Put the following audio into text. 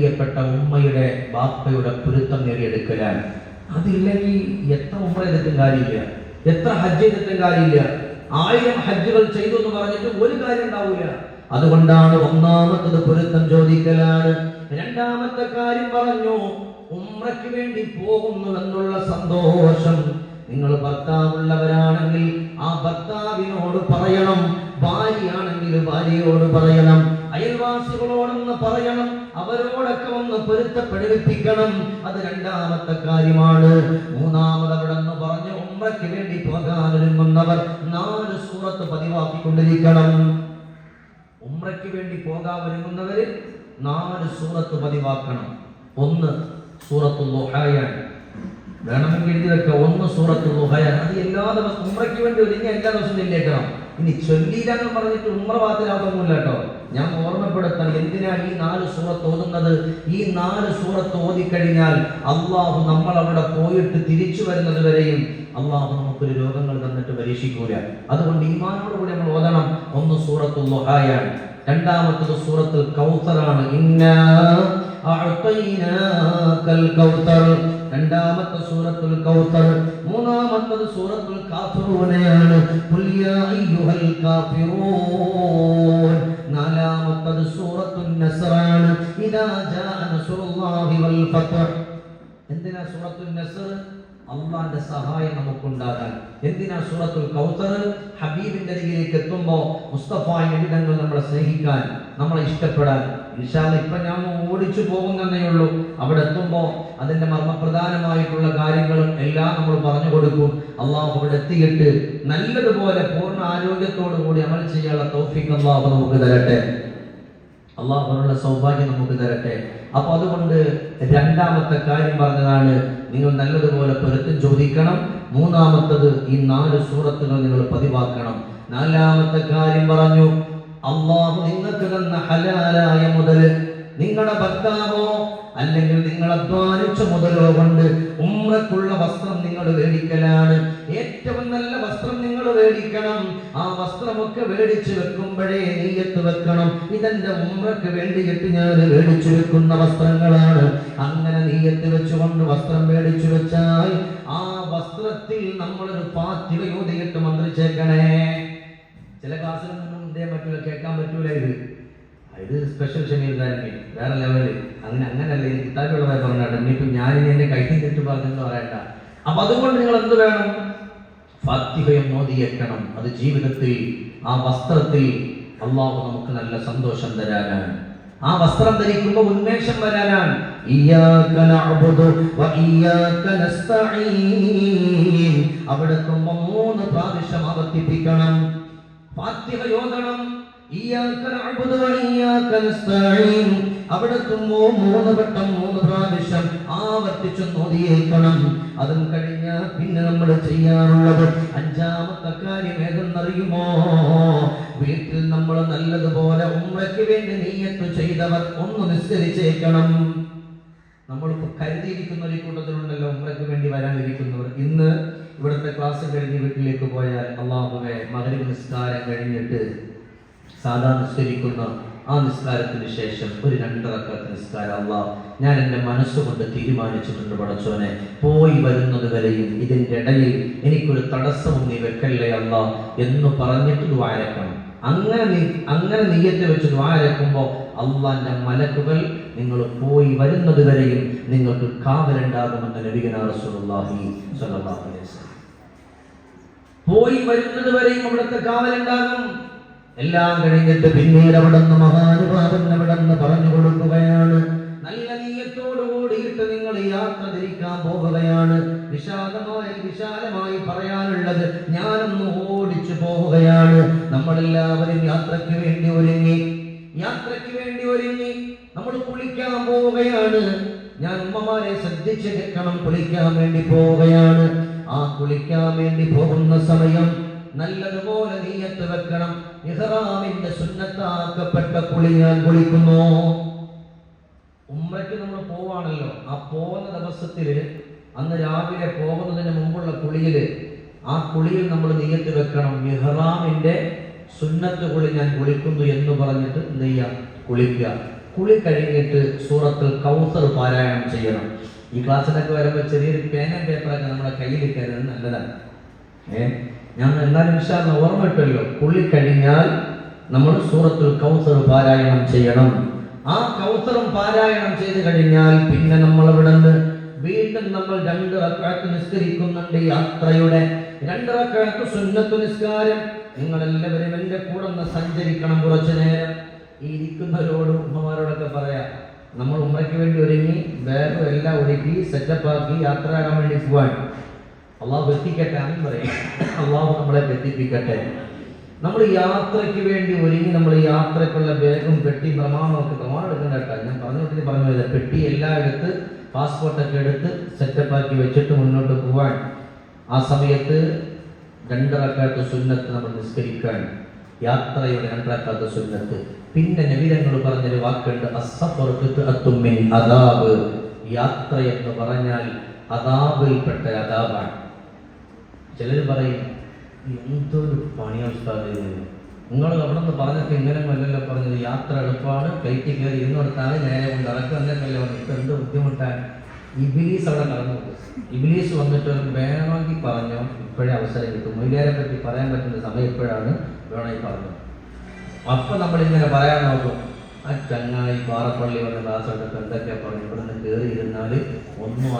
പ്രിയപ്പെട്ട ഉമ്മയുടെ ബാപ്പയുടെ പൊരുത്തം നേടിയെടുക്കലാണ്. അതില്ലെങ്കിൽ എത്ര ഉമ്മ കാര്യമില്ല. എത്ര ഹജ്ജ് ചെയ്തിട്ടും കാര്യമില്ല. ആയിരം ഹജ്ജുകൾ ചെയ്തു എന്ന് പറഞ്ഞിട്ട് ഒരു കാര്യം ഉണ്ടാവില്ല അതുകൊണ്ടാണ് ഒന്നാമത്തത് പൊരുത്തം ചോദിക്കലാണ്. രണ്ടാമത്തെ കാര്യം പറഞ്ഞു ഉമ്രയ്ക്ക് വേണ്ടി പോകുന്നു എന്നുള്ള സന്തോഷം. നിങ്ങൾ ഭർത്താവുള്ളവരാണെങ്കിൽ ആ ഭർത്താവിനോട് പറയണം ഭാര്യയാണെങ്കിൽ ഭാര്യയോട് പറയണം അയൽവാസികളോടൊന്ന് പറയണം. അവരോടൊക്കെ ഒന്ന് പൊരുത്തപ്പെടുവിപ്പിക്കണം അത് രണ്ടാമത്തെ കാര്യമാണ്. മൂന്നാമത് അവിടെ നിന്ന് പറഞ്ഞ് ഉമ്രയ്ക്ക് വേണ്ടി പോകാൻ ഒരുങ്ങുന്നവർ നാല് സൂറത്ത് പതിവാക്കിക്കൊണ്ടിരിക്കണം. ഉമ്രയ്ക്ക് വേണ്ടി പോകാൻ നാല് സൂറത്ത് പതിവാക്കണം. ഒന്ന് സൂറത്ത് ലുഹായാണ് വേണമെങ്കിൽ എഴുതി വെക്കുക ഒന്ന് സൂറത്ത് ലുഹയാണ് അത് എല്ലാ ദിവസവും ഉമ്രയ്ക്ക് വേണ്ടി ഒരുങ്ങി എല്ലാ ചെല്ലേക്കണം ഇനി ചൊല്ലിയില്ല എന്ന് പറഞ്ഞിട്ട് ഉമ്ര കേട്ടോ. ഞാൻ ഓർമ്മപ്പെടുത്തണം. എന്തിനാ ഈ നാല് സൂറത്ത് ഓതുന്നത്? ഈ നാല് സൂറത്ത് ഓതിക്കഴിഞ്ഞാൽ അള്ളാഹു നമ്മൾ അവിടെ പോയിട്ട് തിരിച്ചു വരുന്നത് വരെയും അള്ളാഹു നമുക്കൊരു രോഗങ്ങൾ തന്നിട്ട് പരീക്ഷിക്കൂല. അതുകൊണ്ട് ഈമാനോടുകൂടി നമ്മൾ ഓതണം. ഒന്ന് സൂറത്ത് ലൊഹായാണ് രണ്ടാമത്തത് സൂറത്ത് കൗസർ. രണ്ടാമത്തെ സൂറത്തുൽ കൗസർ. മൂന്നാമത്തത് സൂറത്തുൽ കാഫിറൂനയാണ്. അയ്യുഹൽ നസ്ർ അള്ളാന്റെ സഹായം നമുക്കുണ്ടാകാൻ. എന്തിനാ സൂറത്തുൽ കൗസർ ഹബീബിന്റെ അരികിലേക്ക് എത്തുമ്പോൾ മുസ്തഫ നിമിതങ്ങൾ നമ്മളെ സ്നേഹിക്കാൻ നമ്മളെ ഇഷ്ടപ്പെടാൻ. ഇൻഷാല്ല ഇപ്പൊ ഞാൻ ഓടിച്ചു പോകുന്നതേ ഉള്ളൂ. അവിടെ എത്തുമ്പോൾ അതിന്റെ മർമ്മപ്രധാനമായിട്ടുള്ള കാര്യങ്ങളും എല്ലാം നമ്മൾ പറഞ്ഞു കൊടുക്കും. അള്ളാഹു അവിടെ എത്തിയിട്ട് നല്ലതുപോലെ പൂർണ ആരോഗ്യത്തോടു കൂടി അമൽ ചെയ്യാനുള്ള തൗഫീഖ് അള്ളാഹു നമുക്ക് തരട്ടെ. അള്ളാഹുനുള്ള സൗഭാഗ്യം നമുക്ക് തരട്ടെ. അപ്പൊ അതുകൊണ്ട് രണ്ടാമത്തെ കാര്യം പറഞ്ഞതാണ് നിങ്ങൾ നല്ലതുപോലെ പൊരുത്തം ചോദിക്കണം. മൂന്നാമത്തത് ഈ നാല് സൂറത്തുകൾ നിങ്ങൾ പതിവാക്കണം. നാലാമത്തെ കാര്യം പറഞ്ഞു അള്ളാഹു നിങ്ങൾക്ക് തന്ന ഹലാലായ മുതൽ നിങ്ങളുടെ ഭർത്താവോ അല്ലെങ്കിൽ നിങ്ങൾ അധ്വാനിച്ച മുതലോ കൊണ്ട് ഉമ്രക്കുള്ള വസ്ത്രം നിങ്ങൾ മേടിക്കലാണ് ഏറ്റവും നല്ല വസ്ത്രം നിങ്ങൾ മേടിക്കണം ആ വസ്ത്രമൊക്കെ മേടിച്ചു വെക്കുമ്പോഴേ നെയ്യത്ത് വെക്കണം. ഇതെന്റെ ഉമ്രക്ക് വേണ്ടിയിട്ട് ഞാൻ മേടിച്ചു വെക്കുന്ന വസ്ത്രങ്ങളാണ്. അങ്ങനെ നെയ്യത്ത് വെച്ചുകൊണ്ട് വസ്ത്രം മേടിച്ചു വെച്ചാൽ ആ വസ്ത്രത്തിൽ നമ്മളൊരു പാത്തിക യോതിയിട്ട് മന്ത്രിച്ചേക്കണേ. ചില ക്ലാസ്സിലൊന്നും ഇതേ പറ്റൂല കേൾക്കാൻ പറ്റൂല ഇത്. ഇത് സ്പെഷ്യൽ ഷമീർദാനിക്ക് വേറെ ലെവൽ അങ്ങനെ അങ്ങനല്ല. ഇത് കിതാബുള്ളതായി പറഞ്ഞാട്ടെ ഇനിയിപ്പോ ഞാനിനി എന്നെ കൈ തെറ്റ് പറഞ്ഞെന്ന് പറയണ്ട. അപ്പൊ അതുകൊണ്ട് നിങ്ങൾ എന്ത് വേണം? ഫാത്തിഹയും മോദിയേക്കണം അത് ജീവിതത്തിൽ ആ വസ്ത്രത്തിൽ അള്ളാഹു നമുക്ക് നല്ല സന്തോഷം തരാനാണ്. ആ വസ്ത്രം ധരിക്കുമ്പോൾ ഉന്മേഷം വരാനാണ്. അവിടെ മൂന്ന് പ്രാവശ്യം ആവർത്തിപ്പിക്കണം ഫാത്തിഹ ഓതണം ഇയ്യാക നഅ്ബുദു വ നസ്തഈൻ. അവിടെ മൂന്ന് വട്ടം മൂന്ന് പ്രാവശ്യം ആവർത്തിച്ചു നോതിയേക്കണം. അതും കഴിഞ്ഞ പിന്നെ നമ്മൾ ചെയ്യാറുള്ളത്. അഞ്ചാമത്തെ കാര്യം ഏതെന്നറിയുമോ? വീട്ടിൽ നമ്മൾ നല്ലതുപോലെ ഉമ്മയ്ക്ക് വേണ്ടി നീയത്ത് ചെയ്തവർ ഒന്ന് നിസ്കരിച്ചേക്കണം. നമ്മളിപ്പോൾ കരുതിയിരിക്കുന്ന ഒരു കൂട്ടത്തിലുണ്ടല്ലോ ഉമ്മയ്ക്ക് വേണ്ടി വരാനിരിക്കുന്നവർ. ഇന്ന് ഇവിടുത്തെ ക്ലാസ് കഴിഞ്ഞ് വീട്ടിലേക്ക് പോയാൽ അള്ളാഹുവെ മകരി നിസ്കാരം കഴിഞ്ഞിട്ട് സാധാ നിസ്കരിക്കുന്ന ആ നിസ്കാരത്തിന് ശേഷം ഒരു രണ്ടറക്കാത്ത നിസ്കാരം. അല്ല ഞാൻ എന്റെ മനസ്സുകൊണ്ട് തീരുമാനിച്ചിട്ടുണ്ട് പടച്ചോനെ. പോയി വരുന്നത് വരെയും ഇതിന്റെ ഇടയിൽ എനിക്കൊരു തടസ്സവും നീ വെക്കല്ലേ അല്ല എന്ന് പറഞ്ഞിട്ട് വാരക്കണം അങ്ങനെ നീ അങ്ങനെ നീയത്തെ വെച്ച് വാരക്കുമ്പോൾ അള്ളാന്റെ മലക്കുകൾ നിങ്ങൾ പോയി വരുന്നത് വരെയും നിങ്ങൾക്ക് കാവലുണ്ടാകുമെന്ന് നബികനാഹി പോയി വരുന്നത് വരെയും അവിടുത്തെ കാവലുണ്ടാകും. എല്ലാം കഴിഞ്ഞിട്ട് പിന്നീട് അവിടെ നിന്ന് മഹാനുഭാവൻ അവിടെ നിന്ന് പറഞ്ഞു കൊടുക്കുകയാണ്. നല്ല നീയത്തോടു കൂടിയിട്ട് നിങ്ങൾ യാത്ര തിരിക്കാൻ പോവുകയാണ് വിശാലമായി വിശാലമായി പറയാനുള്ളത് ഞാനൊന്ന് ഓടിച്ചു പോവുകയാണ് നമ്മളെല്ലാവരും യാത്രയ്ക്ക് വേണ്ടി ഒരുങ്ങി. യാത്രയ്ക്ക് വേണ്ടി ഒരുങ്ങി. നമ്മൾ കുളിക്കാൻ പോവുകയാണ്. ഞാൻ ഉമ്മമാരെ ശ്രദ്ധിച്ച് കേൾക്കണം. കുളിക്കാൻ വേണ്ടി പോവുകയാണ്. ആ കുളിക്കാൻ വേണ്ടി പോകുന്ന സമയം നല്ലതുപോലെ നീയത്ത് വെക്കണം. ഇഹ്റാമിന്റെ സുന്നത്താക്കപ്പെട്ട കുളി ഞാൻ കുളിക്കുന്നു. ഉമ്മയ്ക്ക് നമ്മൾ പോവാണല്ലോ. ആ പോകുന്ന ദിവസത്തിൽ അന്ന് രാവിലെ പോകുന്നതിന് മുമ്പുള്ള കുളിയിൽ ആ കുളിയിൽ നമ്മൾ നെയ്യത്ത് വെക്കണം. ഇഹ്റാമിന്റെ സുന്നത്ത് കുളി ഞാൻ കുളിക്കുന്നു എന്ന് പറഞ്ഞിട്ട് നെയ്യ കുളിക്കുക. കുളി കഴിഞ്ഞിട്ട് സൂറത്തിൽ കൗസർ പാരായണം ചെയ്യണം. ഈ ക്ലാസ്സിലൊക്കെ വരുമ്പോൾ ചെറിയൊരു പേന പേപ്പറൊക്കെ നമ്മുടെ കയ്യിൽ കരുതുന്നത് നല്ലതാണ്. ഏ? ഞാൻ എന്തായാലും വിശാല ഓർമ്മ ഇട്ടല്ലോ കുളി കഴിഞ്ഞാൽ നമ്മൾ സൂറത്തുൽ കൗസർ പാരായണം ചെയ്യണം. ആ കൗസറും പാരായണം ചെയ്ത് കഴിഞ്ഞാൽ പിന്നെ നമ്മൾ ഇവിടെ നിന്ന് വീണ്ടും നമ്മൾ രണ്ട് റക്കാത്ത് നിസ്കരിക്കുന്നുണ്ട് യാത്രയുടെ. രണ്ട് റക്കാത്ത് സുന്നത്തു നിസ്കാരം. നിങ്ങൾ എല്ലാവരും എന്റെ കൂടെ ഒന്ന് സഞ്ചരിക്കണം കുറച്ചു നേരം. ഈ ഇരിക്കുന്നവരോടും ഉമ്മമാരോടൊക്കെ പറയാം നമ്മൾ ഉമ്മയ്ക്ക് വേണ്ടി ഒരുങ്ങി ബാഗ് എല്ലാം ഒരുക്കി സെറ്റപ്പാക്കി യാത്രയാകാൻ വേണ്ടി പോവാൻ അള്ളാഹു എത്തിക്കട്ടെ ആണെന്ന് പറയും. അള്ളാഹു നമ്മളെ എത്തിപ്പിക്കട്ടെ നമ്മൾ യാത്രയ്ക്ക് വേണ്ടി ഒരുങ്ങി നമ്മൾ യാത്രക്കുള്ള ബാഗും പെട്ടി പ്രമാണമൊക്കെ പ്രമാണം എടുക്കണ്ട കേട്ടോ. ഞാൻ പറഞ്ഞു വിട്ടിട്ട് പറഞ്ഞു പോയത് പെട്ടി എല്ലാം എടുത്ത് പാസ്പോർട്ടൊക്കെ എടുത്ത് സെറ്റപ്പാക്കി വെച്ചിട്ട് മുന്നോട്ട് പോവാൻ. ആ സമയത്ത് രണ്ടറക്കാത്ത സുന്നത്ത് നമ്മൾ നിസ്കരിക്കാൻ. യാത്രയുടെ രണ്ടറക്കാത്ത സുന്നത്ത്. പിന്നെ നബിതങ്ങൾ പറഞ്ഞൊരു വാക്കുണ്ട് മിൻ അദാബ്. യാത്ര എന്ന് പറഞ്ഞാൽ അദാബിൽപ്പെട്ട അദാബാണ്. ചിലർ പറയും എന്തൊരു പണിയാണ്. നിങ്ങൾ അവിടെ നിന്ന് പറഞ്ഞൊക്കെ ഇങ്ങനെ വല്ലല്ലോ പറഞ്ഞത്. യാത്ര എളുപ്പമാണ്. ഫ്ലൈറ്റ് കയറി ഇരുന്നിടത്താണ് നേരെ കൊണ്ട് എന്നൊക്കെയല്ലേ പറഞ്ഞു ഇപ്പം എന്ത് ബുദ്ധിമുട്ടാണ്? ഇബിലീസ് അവിടെ നടന്നു ഇബിലീസ് വന്നിട്ട് വേണമെങ്കിൽ പറഞ്ഞോ. ഇപ്പോഴേ അവസരം കിട്ടും. മൊയ്ലാരെ പറ്റി പറയാൻ പറ്റുന്ന സമയം ഇപ്പോഴാണ് വേണമെങ്കിൽ പറഞ്ഞു. അപ്പൊ നമ്മളിങ്ങനെ പറയാൻ നോക്കും. ആ ചങ്ങായി പാറപ്പള്ളി വന്ന ക്ലാസ് എടുത്ത് എന്തൊക്കെയാ പറഞ്ഞു ഇവിടെ നിന്ന് കയറി ഇരുന്നാൽ ഒന്നും